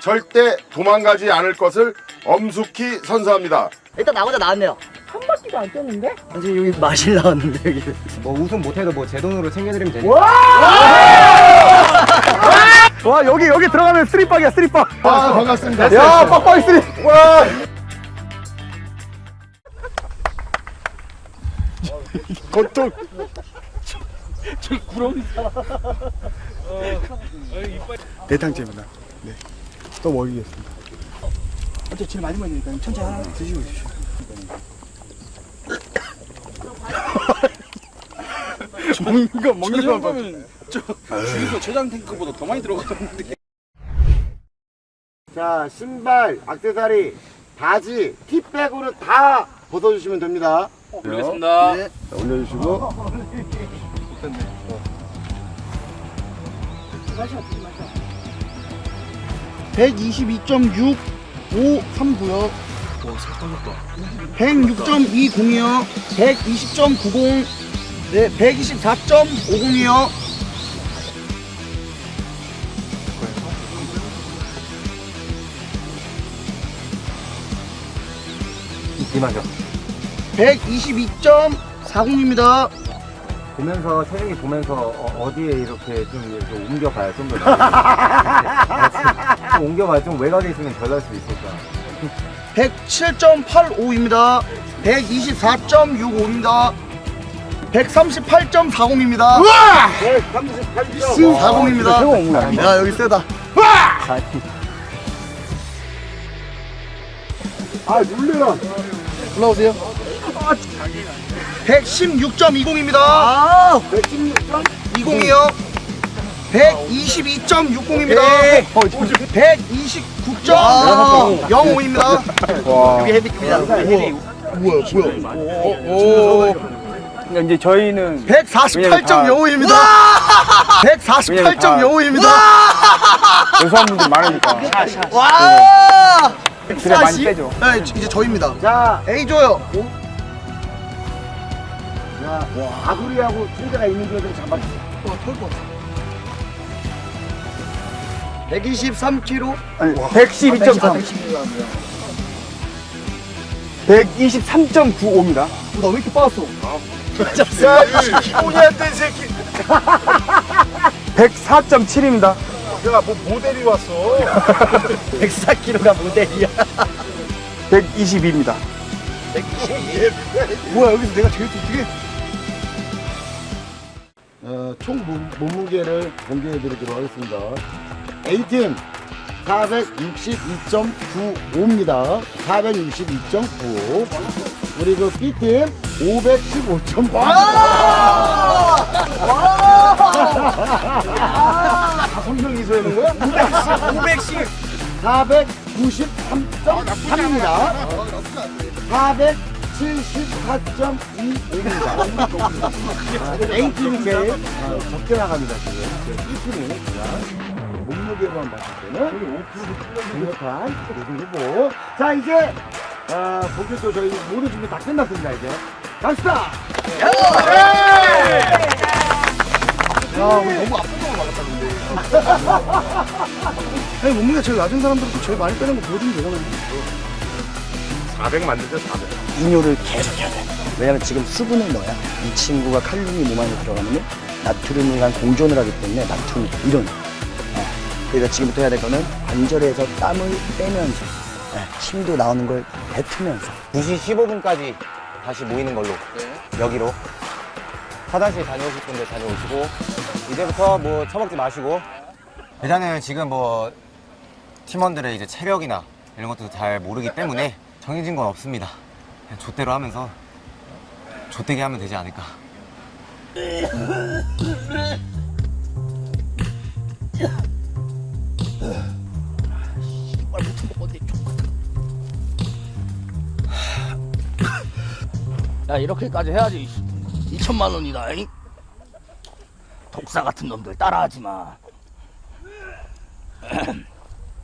절대 도망가지 않을 것을 엄숙히 선서합니다. 일단 나보다 나왔네요. 한 바퀴도 안 떴는데? 아니 여기 마실 나왔는데 여기. 뭐 우승 못해도 뭐 제 돈으로 챙겨드리면 되니까. 와 여기 여기 들어가면 쓰리박이야 쓰리박 아, 반갑습니다. 야 빡빡이 쓰리 와 보통 대탕제입니다 네. 또 먹이겠습니다 어차피 제일 마지막이니까 천천히 하나 드시고 계십시오 먹는 거 먹는 거 보면 주유소 최장 탱크보다 더 많이 들어가는데. 자, 신발, 악세사리, 바지, 팁백으로 다 벗어주시면 됩니다. 모르겠습니다. 자, 올려주시고. 구요. 106.20이요. 120.90 네 124.50이요. 이만죠. 122.40입니다 보면서 채영이 보면서 어, 디에 이렇게 좀 이렇게 옮겨봐야 좀 더. 나아. 좀 외곽에 있으면 덜 날 수 있을까. 107.85입니다. 124.65입니다. 138.40입니다. 40입니다. 야 여기 세다. 아, 놀래라. 올라오세요 116.20입니다. 20이요. 122.60입니다. 129.05입니다. 여기 헤비입니다. 뭐야 뭐야? 이제 저희는 148.05입니다. 148.05입니다. 죄송한 분들 많으니까. 와! 그래 많이 빼죠. 네, 이제 저입니다. 자, 에이 줘요 자, 아구리하고 충대가 있는 거좀 잡아주세요. 123kg 112.3. 123.95입니다. 나 왜 이렇게 빠졌어 야, 이 기본이한테 새끼. 104.7입니다. 야, 뭐 모델이 왔어. 104kg가 모델이야. 122입니다. 뭐야 여기서 내가 제일 어떻게 어, 총 몸, 몸무게를 공개해 드리도록 하겠습니다. A팀 462.95입니다. 462.95. 그리고 B팀 515.8. 다 성명 이수하는 거야? 510. 493.3입니다. 474.25입니다. A팀이 제일 어, 적게 나갑니다, 지금. B팀이 그냥 몸무게만 봤을 때는 5% 강력한 우승 후보. 자, 이제, 어, 본격적으로 저희 모든 준비 다 끝났습니다, 이제. 갑시다! 야 오늘 너무 아픈 거 맞았다 근데 아니 몸무게 제일 낮은 사람들도 제일 많이 빼는 거 보여주면 되잖아요 400 만들자, 400. 이뇨를 계속 해야 돼. 왜냐면 지금 수분을 넣어야 이 친구가 칼륨이 몸 안에 들어가면 나트륨이랑 공존을 하기 때문에 나트륨이 이런. 어. 그래서 지금부터 해야 될 거는 관절에서 땀을 빼면서 예, 힘도 나오는 걸 뱉으면서 2시 15분까지 다시 모이는 걸로. 여기로. 화장실 다녀오실 건데 다녀오시고. 이제부터 뭐 처먹지 마시고. 일단은 지금 뭐 팀원들의 이제 체력이나 이런 것도 잘 모르기 때문에 정해진 건 없습니다. 그냥 좆대로 하면서 좆되게 하면 되지 않을까. 야 이렇게까지 해야지 2천만 원이다 잉? 독사 같은 놈들 따라하지 마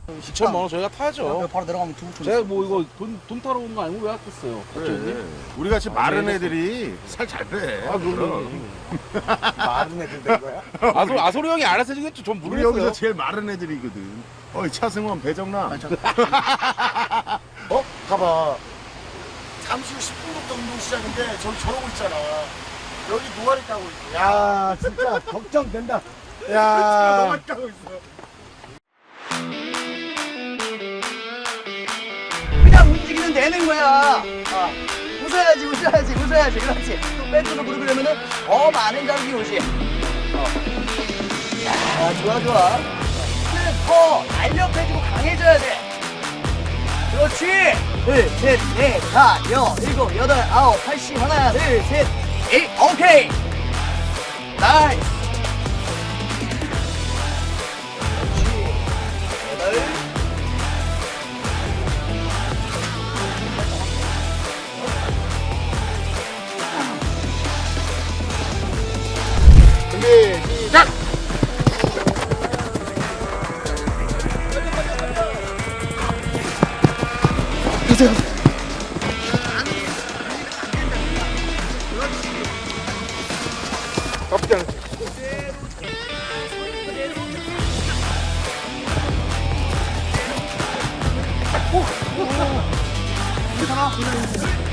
2천만 원 저희가 타죠. 바로 내려가면 두부 제가 뭐 이거 돈, 돈 타러 온 거 아니고 왜 아꼈어요? 우리 같이 마른 애들이 살 잘 빼. 아, 그럼. 마른 애들 된 거야? 아소 아소리 형이 알아서 해주겠죠. 전 우리 여기서 모르겠어요. 제일 마른 애들이거든. 어이 차승원 배정남. 어? 봐봐. 잠시 후 10분부터 운동 시작인데 저기 저러고 있잖아. 여기 노가리 까고 있어. 야 진짜 걱정된다. 야 노가리 까고 있어. 움직이면 되는 거야. 어. 웃어야지, 웃어야지, 웃어야지. 그렇지. 또 뺏어서 부르려면은 더 많은 자극이 오지. 어. 야, 좋아, 좋아. 더 날렵해지고 강해져야 돼. 그렇지. 둘, 셋, 넷, 다, 여, 일곱, 여덟, 아홉, 팔십. 하나, 둘, 셋, 에잇. 오케이. 나이스. 나쁘지 않아. 우리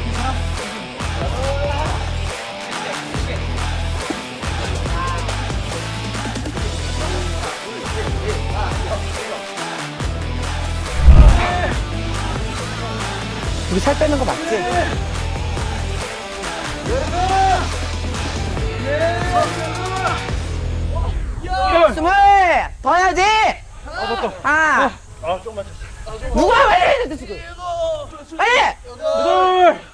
살 빼는 거 맞지? 스물 더 해야지. 아, 누가 왜 이래 지금? 빨리.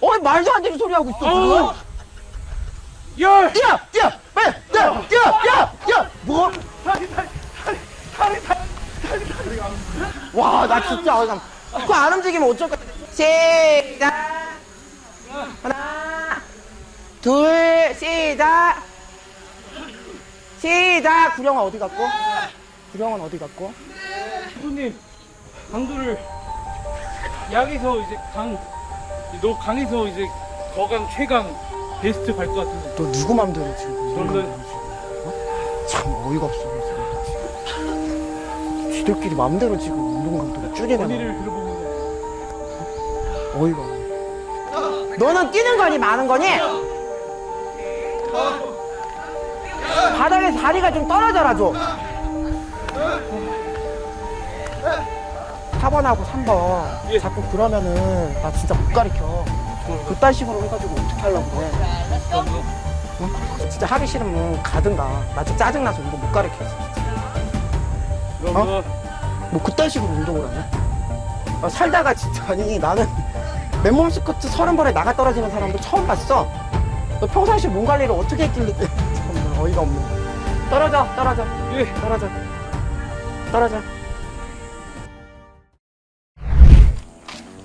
어 말도 안 되는 소리 하고 있어 지금. 열. 뛰어, 뛰어, 빨리, 뛰어, 뛰어, 뛰어, 뛰어. 뭐? 와, 나 진짜 아, 나 그거 안 움직이면 어쩔 거야. 시작. 하나, 둘, 시작. 시작. 구령아 어디 갔고? 구령은 어디 갔고? 선생님 강도를 약에서 이제 강, 너 강에서 이제 거강 최강 베스트 갈 것 같은데 너 누구 맘대로 지금? 저는 참 어이가 없어. 지들끼리 맘대로 지금 운동 강도를 줄이는 언니를 어이가 없네. 너는 뛰는 거니 마는 거니? 바닥에 다리가 좀 떨어져라 줘. 4번하고 3번 자꾸 그러면은 나 진짜 못 가르쳐. 그딴 식으로 해가지고 어떻게 하려고 그래. 응? 진짜 하기 싫으면 가든가. 나 진짜 짜증나서 운동 못 가르쳐. 어? 뭐뭐 그딴 식으로 운동을 하냐? 아, 살다가 진짜 아니 나는 맨몸 스쿼트 서른 번에 나가 떨어지는 사람도 처음 봤어. 너 평상시 몸 관리를 어떻게 했길래 참 어이가 없네. 떨어져, 떨어져, 예. 떨어져, 떨어져.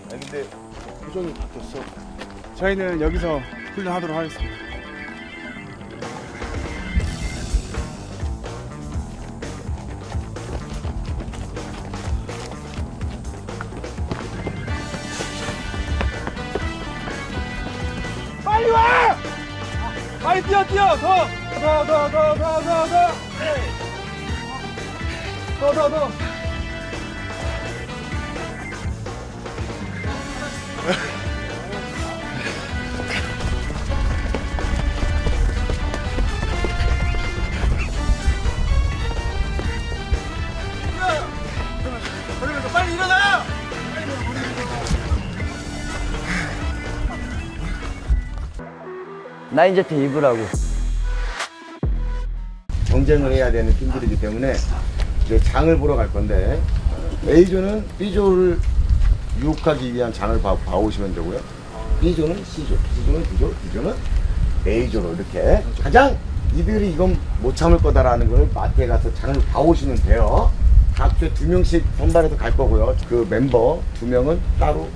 근데 표정이 바뀌었어. 저희는 여기서 훈련하도록 하겠습니다. 빨리 뛰어 뛰어 더. 더더더더 나인제트 입으라고. 경쟁을 해야 되는 팀들이기 때문에 이제 장을 보러 갈 건데 A조는 B조를 유혹하기 위한 장을 봐, 봐오시면 되고요. B조는 C조, C조는 D조, D조는 A조로 이렇게 가장 이들이 이건 못 참을 거다라는 걸 마트에 가서 장을 봐오시면 돼요. 각주에 두 명씩 선발해서 갈 거고요. 그 멤버 두 명은 따로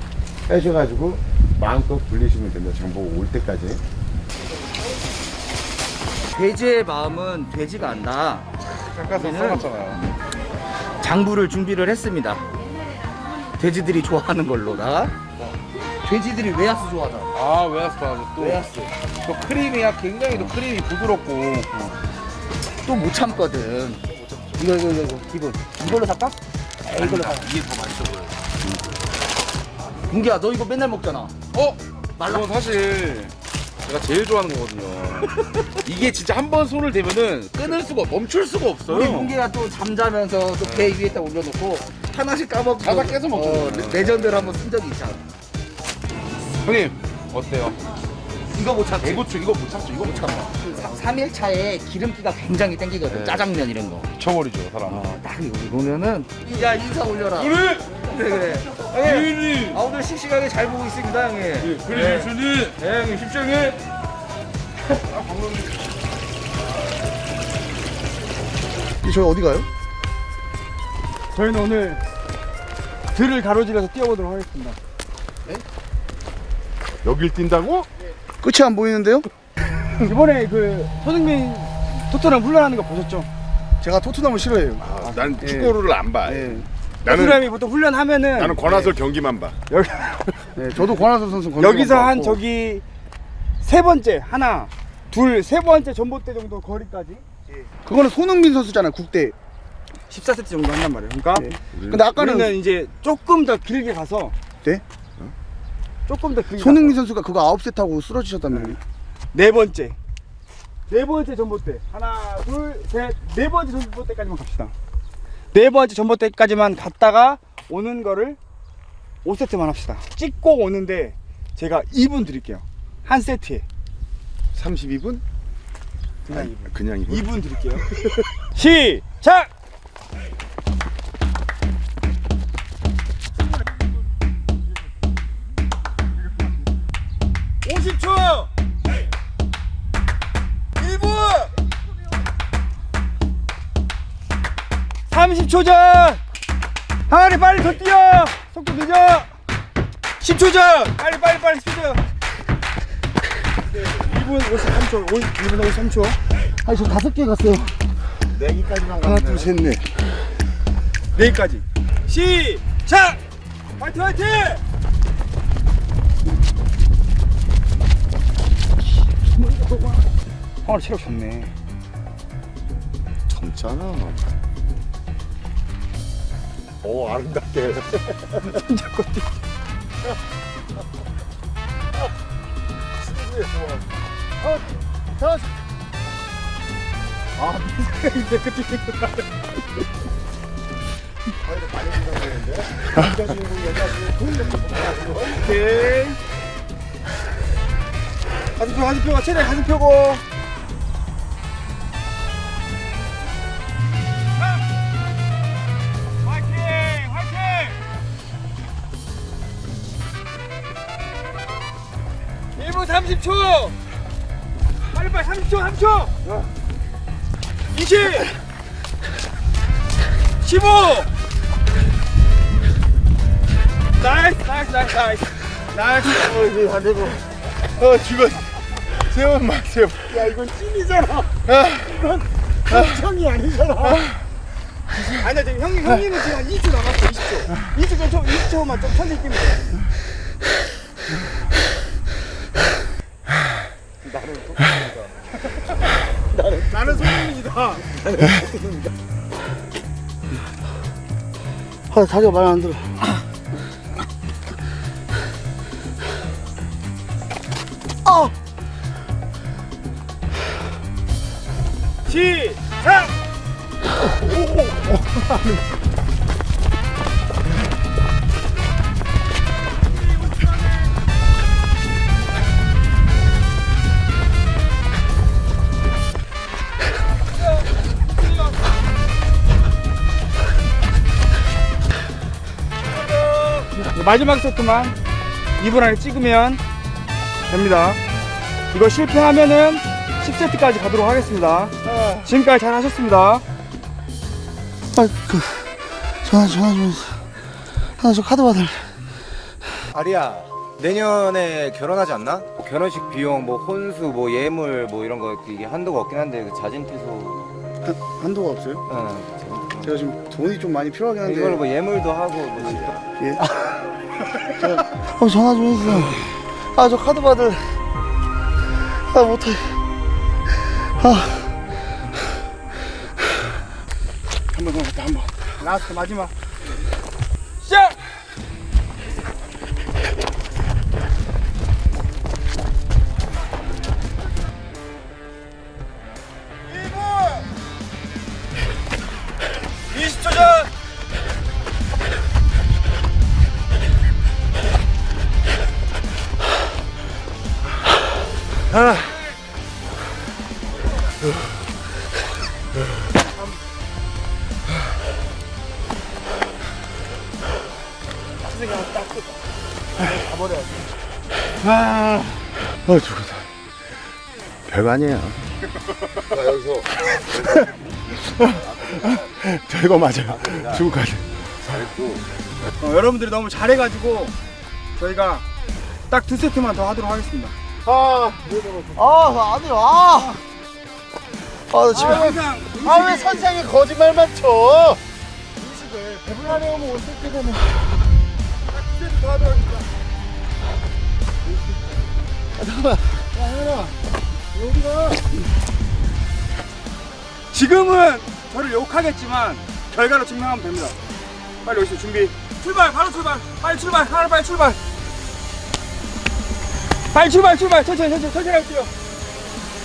빼셔가지고 마음껏 불리시면 됩니다. 장 보고 올 때까지. 돼지의 마음은 돼지가 안다. 잠깐 써놨잖아요. 장부를 준비를 했습니다. 돼지들이 좋아하는 걸로다. 돼지들이 웨하스 좋아하잖아. 아 웨하스 아주 또, 웨하스. 또 크림이야 굉장히 또 크림이 부드럽고 또 못 참거든. 이거 이거 이거, 이거 기본. 이걸로 살까? 아, 이걸로 사. 이게 더 맛있어 보여 문기야 너 이거 맨날 먹잖아. 어? 이건 사실 제가 제일 좋아하는 거거든요 이게 진짜 한 번 손을 대면은 끊을 수가 멈출 수가 우리 없어요 문기가 또 잠자면서 또 배 위에다 올려놓고 하나씩 까먹고 자다 깨서 먹죠. 어, 레- 레전드를 한번 쓴 적이 있잖아. 형님 어때요? 이거 못 참지. 대고추 이거 못 참죠 이거 못 참아 3일 차에 기름기가 굉장히 땡기거든. 네. 짜장면 이런 거. 쳐버리죠 사람 어, 딱 여기 보면은 야 인사 올려라. 그래 그래 그래. 형님. 아 오늘 씩씩하게 잘 보고 있습니다 형님. 그래 주님 네 형님 십시오님 저희 어디 가요? 저희는 오늘 들을 가로질러서 뛰어보도록 하겠습니다. 여길 뛴다고? 끝이 안 보이는데요? 이번에 그 손흥민 토트넘 훈련하는 거 보셨죠? 제가 토트넘을 싫어해요. 아, 난 예. 축구를 안 봐. 예. 나는 토트넘이 보통 훈련하면은 나는 권하솔 경기만 봐. 여기 네, 저도 권하솔 선수 여기서 한 봤고. 저기 세 번째 하나 둘 세 번째 전봇대 정도 거리까지 그거는 손흥민 선수잖아요 국대. 14세트 정도 한단 말이에요. 그러니까 네. 근데 아까는 우리는 이제 조금 더 길게 가서 네? 조금 더 길게 손흥민 선수가 그거 아홉 세트 하고 쓰러지셨다며. 가서 네 번째 네 번째 전봇대 하나 둘 셋 네 번째 전봇대까지만 갑시다. 네 번째 전봇대까지만 갔다가 오는 거를 5세트만 합시다. 찍고 오는데 제가 2분 드릴게요. 한 세트에 32분? 그냥 2분. 그냥 이거. 2분 드릴게요. 시작! (30초) 전. 항아리 빨리 더 뛰어. 속도 늦어. (10초) 전. 빨리 빨리 빨리 스피드 2분 53초 2분 53초. 아니 저 다섯 개 갔어요. 내기까지만 하나 둘 셋 넷. 내일까지. 시작! 화이팅 화이팅! 황아리 체력 좋네. 젊잖아. 오 아름답게. 오케이 가슴 펴 가슴 펴고 최대 가슴 펴고 30초 빨리 빨리 30초 30초 20 15 나이스 나이스 나이스 나이스 나이스 어 이거 안 되고. 어 죽었어. 세원 막 세원. 야 이건 찐이잖아. 이건 형이 아니잖아. 아니야 지금 형님 형님은 지금 한 2초 남았어 20초 20초 좀 20초만 좀 천천히 뛰면 돼 나는 손흥민이다. 아 다리가 많이 안 들어. 시작 마지막 세트만 2분 안에 찍으면 됩니다. 이거 실패하면은 10세트까지 가도록 하겠습니다. 지금까지 잘 하셨습니다. 아, 그 전화 전화 좀 하나 저 카드 받을. 아리야 내년에 결혼하지 않나? 뭐 결혼식 비용 뭐 혼수 뭐 예물 뭐 이런 거 이게 한도가 없긴 한데 그 자진 퇴소 한, 한도가 없어요? 어, 제가 지금 돈이 좀 많이 필요하긴 한데. 이걸로 뭐 예물도 하고 뭐 예. 어, 전화 좀 해주세요. 아, 저 카드 받을. 아, 못해. 한번더 갔다 한 번. 라스트 마지막. 아, 어 죽었다. 별거 아니에요. 별거 맞아요. 죽을 것 같아. 어, 여러분들이 너무 잘해가지고 저희가 딱 두 세트만 더 하도록 하겠습니다. 아, 아, 안 돼요. 아. 아, 나 지금. 항상 아 왜 선생이 거짓말만 쳐? 더 하도록 하겠습니다. 지금은 저를 욕하겠지만 결과로 증명하면 됩니다. 빨리 오시죠. 준비. 출발. 바로 출발. 빨리 출발. 하나 빨리 출발. 빨리 출발. 출발. 천천히 천천히 천천히 할게요.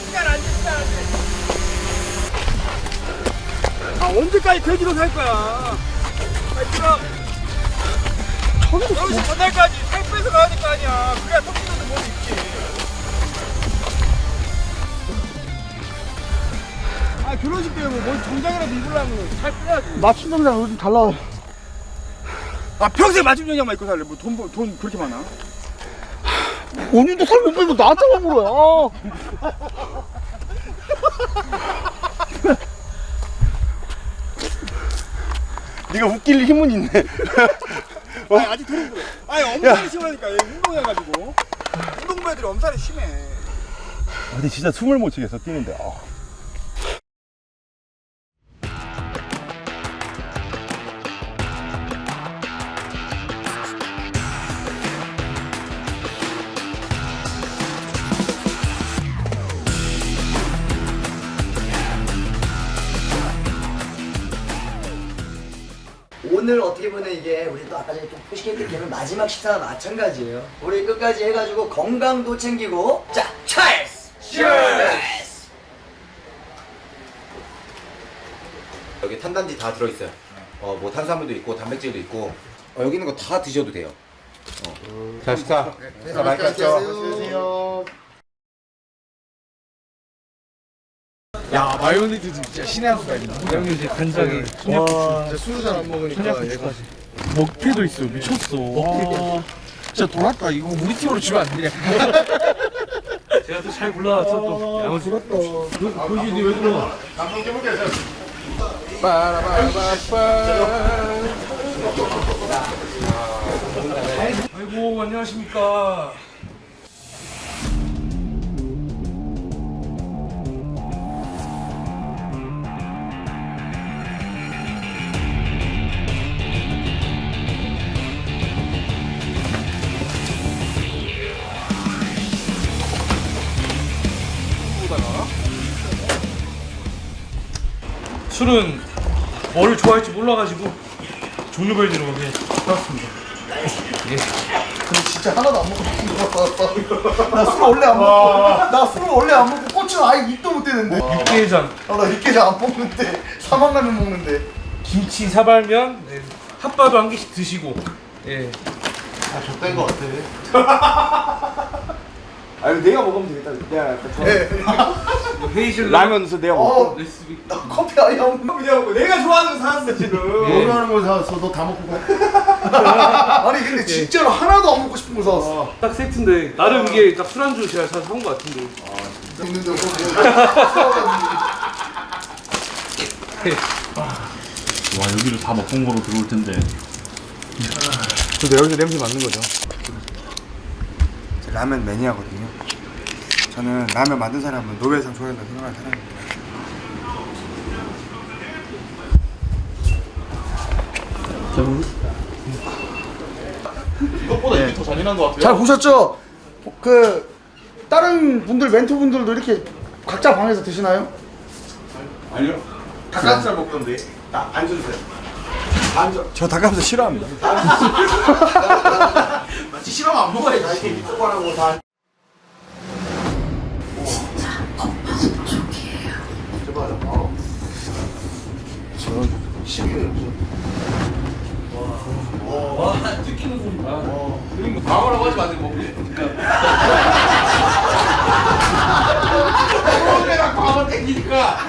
시간 안 돼. 시간 안 돼. 아 언제까지 돼지로 살 거야? 빨리 뛰어. 여기서 전날까지 살 빼서 가야 될 거 아니야. 그래야 터키도 못 입지. 아 결혼식 때문에 뭐 정장이라도 입으려면 살 빼야지. 맞춤 정장 요즘 잘 나와요. 아 평생 맞춤 정장만 입고 살래. 뭐 돈 돈 그렇게 많아? 본인도 살 못 빼고 나한테만 물어요. 네가 웃길 힘은 있네. 아니 아직 덜 힘들어. 아니 엄살이 심하니까 얘 운동해가지고. 운동부애들이 엄살이 심해. 근데 진짜 숨을 못 쉬겠어 뛰는데. 아. 오늘 어떻게 보면 이게 우리 또 아까 전에 또 푸시케트 캠의 마지막 식사와 마찬가지예요. 우리 끝까지 해가지고 건강도 챙기고 자, 찰스! 찰스! 여기 탄단지 다 들어있어요. 어, 뭐 탄수화물도 있고 단백질도 있고 어, 여기 있는 거 다 드셔도 돼요. 어. 자 식사. 식사 맛있게 하세요. 야 마요네즈 진짜 신의 한 수가 있네. 형님 이제 간장에 진짜 술을 잘안 먹으니까 얘가 먹태도 있어 미쳤어. 와. 진짜 돌았다. 이거 우리 팀으로 주면 안 되냐? 제가 또 잘 골라서 또 양을 죽었다. 보시니 왜 그러? 아이고 안녕하십니까. 술은 뭐를 좋아할지 몰라가지고 종류별대로 그냥 해왔습니다. 진짜 하나도 안 먹고 싶은 거 같다. 나술 원래 안 먹고, 나 술 원래 안 먹고 꽃은 아예 입도 못 대는데. 육개장, 아, 나 육개장 안 먹는데 사막라면 먹는데. 김치, 사발면, 네, 핫바도 한 개씩 드시고, 예. 아 이거 내가 먹으면 되겠다. 내가 약간 저 헤이즐 라면 넣어서 내가 먹고. 어, 레시피. 나 아예 안 먹고. 내가 먹고 좋아하는 거 사왔어 지금. 원하는 거 사서 너다 먹고 가. 아니 근데 진짜로 하나도 안 먹고 싶은 거 사왔어. 딱 세트인데 나름 이게 딱 술안주 제가 잘 사온 것 같은데. 먹는데 뭐. 와 여기를 다 먹은 거로 들어올 텐데 저도 여기서 냄새 맡는 거죠. 라면 매니아거든요. 저는 라면 만든 사람은 노벨상 줘야 된다고 생각하는 사람입니다. 이것보다 이게 더 잔인한 것 같아요. 잘 보셨죠? 그 다른 분들 멘토 분들도 이렇게 각자 방에서 드시나요? 아니요. 닭가슴살 먹던데. 나 앉아주세요. 앉아. 저 닭가슴살 싫어합니다. 마치 싫어하면 안 먹어야지. 밑에 거라고 다. 방어 라고 하지 마세요. 뭐. 내가 광어 땡기니까.